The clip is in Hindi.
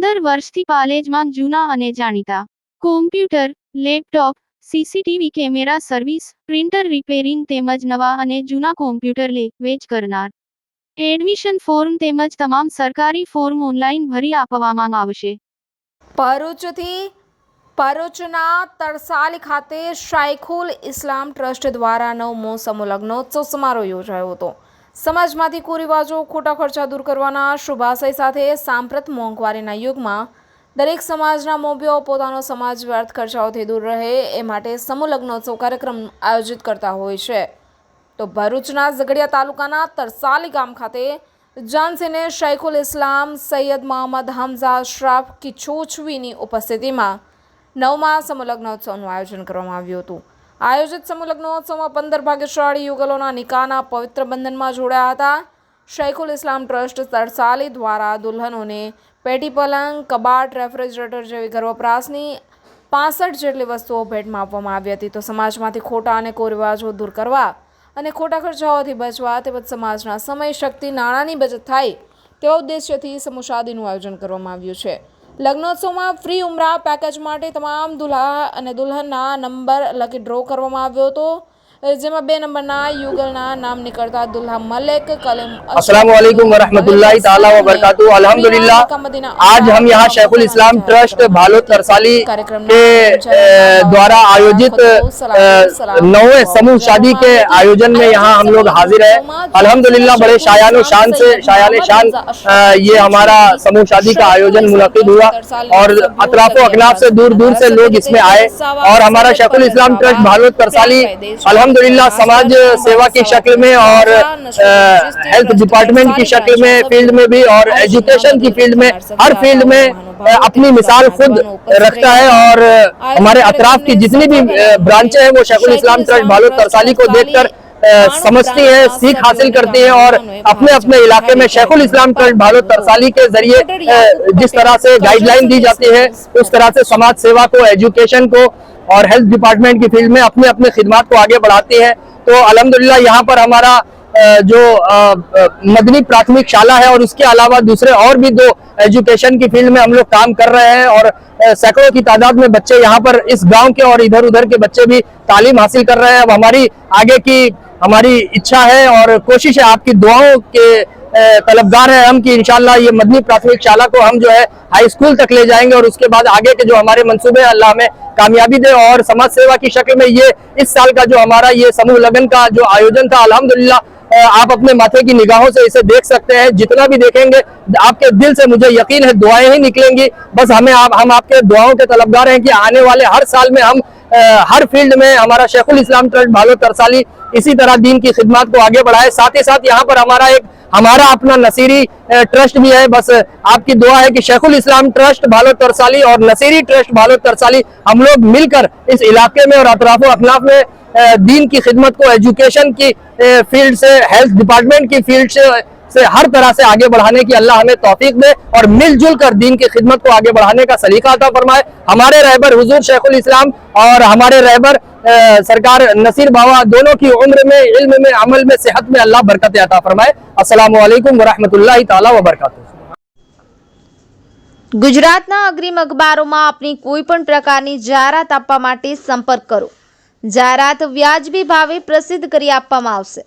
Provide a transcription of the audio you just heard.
વર્ષથી પાલેજમાં જૂના અને જાણીતા. Computer laptop CCTV camera service printer repairing તેમજ નવા અને જૂના કોમ્પ્યુટર લે, વેચ કરનાર. એડમિશન ફોર્મ તેમજ તમામ સરકારી ફોર્મ ઓનલાઈન ભરી આપવામાં આવશે. ભરૂચથી ભરૂચના તરસાલી ખાતે શાયખુલ ઇસ્લામ ટ્રસ્ટ દ્વારા નવમો સમૂહ લગ્નોત્સવ સમારોહ યોજાયો હતો. સમાજમાંથી કુરિવાજો, ખોટા ખર્ચા દૂર કરવાના શુભાશય સાથે સાંપ્રત મોંઘવારીના યુગમાં દરેક સમાજના મોભ્યો પોતાનો સમાજ વ્યર્થ ખર્ચાઓથી દૂર રહે એ માટે સમૂહ કાર્યક્રમ આયોજિત કરતા હોય છે. તો ભરૂચના ઝઘડિયા તાલુકાના તરસાલી ગામ ખાતે જાનસીને શૈખુલ ઇસ્લામ, સૈયદ મોહમ્મદ હમઝા, શ્રાફ કિચોચવીની ઉપસ્થિતિમાં નવમા સમૂહલગ્નોત્સવનું આયોજન કરવામાં આવ્યું હતું. આયોજિત સમૂહલગ્નોત્સવમાં પંદર ભાગ્યશાળી યુગલોના નિકાહના પવિત્ર બંધનમાં જોડાયા હતા. શૈખુલ ઇસ્લામ ટ્રસ્ટ તરસાલી દ્વારા દુલ્હનોને પેટી પલંગ, કબાટ, રેફ્રિજરેટર જેવી ઘર વપરાશની પાસઠ જેટલી વસ્તુઓ ભેટમાં આપવામાં આવી હતી. તો સમાજમાંથી ખોટા અને કુરિવાજો દૂર કરવા અને ખોટા ખર્ચાઓથી બચવા તેમજ સમાજના સમય શક્તિ નાણાંની બચત થાય તેવા ઉદ્દેશ્યથી સમૂહ શાદીનું આયોજન કરવામાં આવ્યું છે. લગ્નોત્સવમાં ફ્રી ઉમરા પેકેજ માટે તમામ દુલ્હા અને દુલ્હનના નંબર લકી ડ્રો કરવામાં આવ્યો હતો. જેમાં બે નંબરના યુગલના નામ નીકળતા દુલ્હા મલેક કલીમ अस्सलाम वालेकुम वरहमतुल्लाहि ताला व बरकातहू अल्हम्दुलिल्लाह आज हम यहाँ शेखुल इस्लाम ट्रस्ट भालोद तरसाली के अ, द्वारा आयोजित अ, नौवे समूह शादी के आयोजन में यहाँ हम लोग हाजिर हैं अल्हम्दुलिल्लाह बड़े शायान शान से शायान शान अ, ये हमारा समूह शादी का आयोजन मुनद हुआ और अतराफ अकनाफ से दूर दूर से लोग इसमें आए और हमारा शेखुल इस्लाम ट्रस्ट भालोद तरसाली अल्हम्दुलिल्लाह समाज सेवा की शक्ल में और हेल्थ डिपार्टमेंट की शक्ल में फ़ील्ड में भी और एजुकेशन की फ़ील्ड में हर फ़ील्ड में अपनी मिसाल खुद रखता है और हमारे अतराफ की जितनी भी ब्रांचें हैं वो शेखुल इस्लाम ट्रस्ट भालोद तरसाली को देखकर समझती है सीख हासिल करती है और अपने अपने इलाके में शेखुल इस्लाम ट्रस्ट भालोद तरसाली के ज़रिए जिस तरह से गाइडलाइन दी जाती है उस तरह से समाज सेवा को एजुकेशन को और हेल्थ डिपार्टमेंट की फ़ील्ड में अपने अपने खिदमात को आगे बढ़ाती है। तो अल्हम्दुलिल्लाह, यहाँ पर हमारा जो मदनी प्राथमिक शाला है और उसके अलावा दूसरे और भी दो एजुकेशन की फ़ील्ड में हम लोग काम कर रहे हैं और सैकड़ों की तादाद में बच्चे यहाँ पर इस गाँव के और इधर उधर के बच्चे भी तालीम हासिल कर रहे हैं। अब हमारी आगे की हमारी इच्छा है और कोशिश है आपकी दुआओं के तलबगार है हम कि इंशाल्लाह ये मदनी प्राथमिक शाला को हम जो है हाई स्कूल तक ले जाएँगे और उसके बाद आगे के जो हमारे मंसूबे हैं अल्लाह हमें कामयाबी दे और समाज सेवा की शक्ल में ये इस साल का जो हमारा ये समूह लगन का जो आयोजन था अल्हम्दुलिल्लाह अ, आप अपने माथे की निगाहों से इसे देख सकते हैं जितना भी देखेंगे आपके दिल से मुझे यकीन है दुआएँ ही निकलेंगी बस हमें आप हम आपके दुआओं के तलबगार हैं कि आने वाले हर साल में हम हर फ़ील्ड में हमारा शेखुल इस्लाम ट्रस्ट भालो तरसाली इसी तरह दीन की खिदमत को आगे बढ़ाए साथ ही साथ यहाँ पर हमारा एक हमारा अपना नसीरी ट्रस्ट भी है, बस आपकी दुआ है कि शेखुल इस्लाम ट्रस्ट भालो तरसाली और नसीरी ट्रस्ट भालो तरसाली हम लोग मिलकर इस इलाके में और अतराफ अखनाफ में दीन की खिदमत को एजुकेशन की फ़ील्ड से हेल्थ डिपार्टमेंट की फ़ील्ड से से हर तरह से आगे बढ़ाने की अल्लाह हमें तौफीक दे और मिलजुल कर दीन की खिदमत को आगे बढ़ाने का सलीका अता फरमाए हमारे रहबर हुजूर शेखुल इस्लाम और हमारे रहबर अ, सरकार नसीर बाबा दोनों की उम्र में इल्म में अमल में सेहत में अल्लाह बरकत अता फरमाए अस्सलाम वालेकुम वरहमतुल्लाहि ताला वबरकातुहू ગુજરાતના અગ્રીમ અખબારોમાં આપની કોઈ પણ પ્રકારની જાહેરાત આપવા માટે સંપર્ક કરો જાહેરાત વ્યાજબી ભાવે પ્રસિદ્ધ કરી આપવામાં આવશે